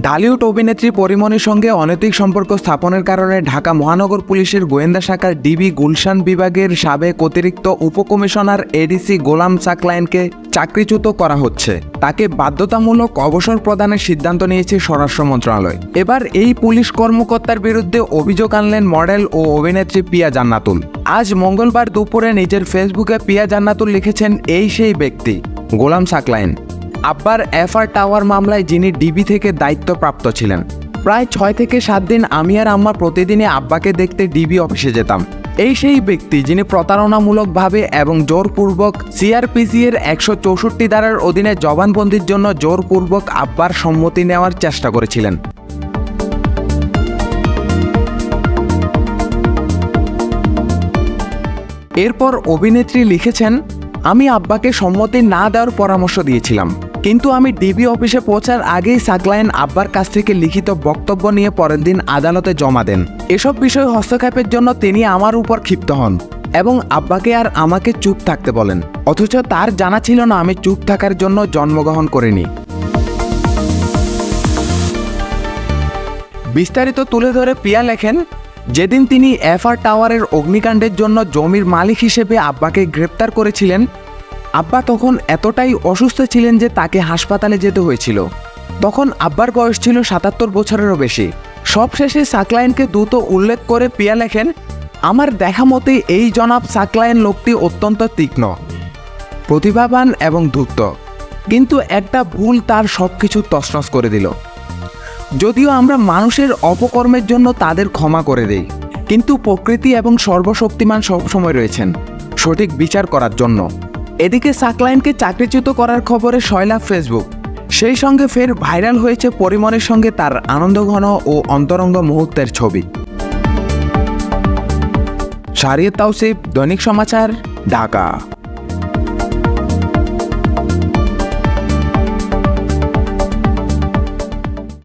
ঢালিউড অভিনেত্রী পরিমণির সঙ্গে অনৈতিক সম্পর্ক স্থাপনের কারণে ঢাকা মহানগর পুলিশের গোয়েন্দা শাখার ডিবি গুলশান বিভাগের সাবেক অতিরিক্ত উপকমিশনার এডিসি গোলাম সাকলাইনকে চাকরিচ্যুত করা হচ্ছে। তাকে বাধ্যতামূলক অবসর প্রদানের সিদ্ধান্ত নিয়েছে স্বরাষ্ট্র মন্ত্রণালয়। এবার এই পুলিশ কর্মকর্তার বিরুদ্ধে অভিযোগ আনলেন মডেল ও অভিনেত্রী পিয়া জান্নাতুল। আজ মঙ্গলবার দুপুরে নিজের ফেসবুকে পিয়া জান্নাতুল লিখেছেন, এই সেই ব্যক্তি। গোলাম সাকলাইন। আব্বার এফআর টাওয়ার মামলায় যিনি ডিবি থেকে দায়িত্বপ্রাপ্ত ছিলেন। প্রায় ছয় থেকে সাত দিন আমি আর আম্মা প্রতিদিনই আব্বাকে দেখতে ডিবি অফিসে যেতাম। এই সেই ব্যক্তি যিনি প্রতারণামূলকভাবে এবং জোরপূর্বক সিআরপিসি এর একশো চৌষট্টি ধারার অধীনে জবানবন্দির জন্য জোরপূর্বক আব্বার সম্মতি নেওয়ার চেষ্টা করেছিলেন। এরপর অভিনেত্রী লিখেছেন, আমি আব্বাকে সম্মতি না দেওয়ার পরামর্শ দিয়েছিলাম। কিন্তু আমি ডিবি অফিসে পৌঁছার আগেই সাকলাইন আব্বার কাছ থেকে লিখিত বক্তব্য নিয়ে পরের দিন আদালতে জমা দেন। এসব বিষয়ে হস্তক্ষেপের জন্য তিনি আমার উপর ক্ষিপ্ত হন এবং আব্বাকে আর আমাকে চুপ থাকতে বলেন। অথচ তার জানা ছিল না আমি চুপ থাকার জন্য জন্মগ্রহণ করিনি। বিস্তারিত তুলে ধরে পিয়া লেখেন, যেদিন তিনি এফআর টাওয়ারের অগ্নিকাণ্ডের জন্য জমির মালিক হিসেবে আব্বাকে গ্রেপ্তার করেছিলেন আব্বা তখন এতটাই অসুস্থ ছিলেন যে তাকে হাসপাতালে যেতে হয়েছিল। তখন আব্বার বয়স ছিল সাতাত্তর বছরেরও বেশি। সবশেষে সাকলাইনকে দ্রুত উল্লেখ করে পিয়া লেখেন, আমার দেখা মতে এই জনাব সাকলাইন লোকটি অত্যন্ত তীক্ষ্ণ, প্রতিভাবান এবং ধূর্ত। কিন্তু একটা ভুল তার সব কিছু তছনছ করে দিল। যদিও আমরা মানুষের অপকর্মের জন্য তাদের ক্ষমা করে দেই, কিন্তু প্রকৃতি এবং সর্বশক্তিমান সবসময় রয়েছেন। সঠিক বিচার করার জন্য। এদিকে সাকলাইনকে চাকরিচ্যুত করার খবরে সয়লাভ ফেসবুক। সেই সঙ্গে ফের ভাইরাল হয়েছে পরিমণের সঙ্গে তার আনন্দঘন ও অন্তরঙ্গ মুহূর্তের ছবি। শারিয়ত তাওসিফ, দৈনিক সমাচার, ঢাকা।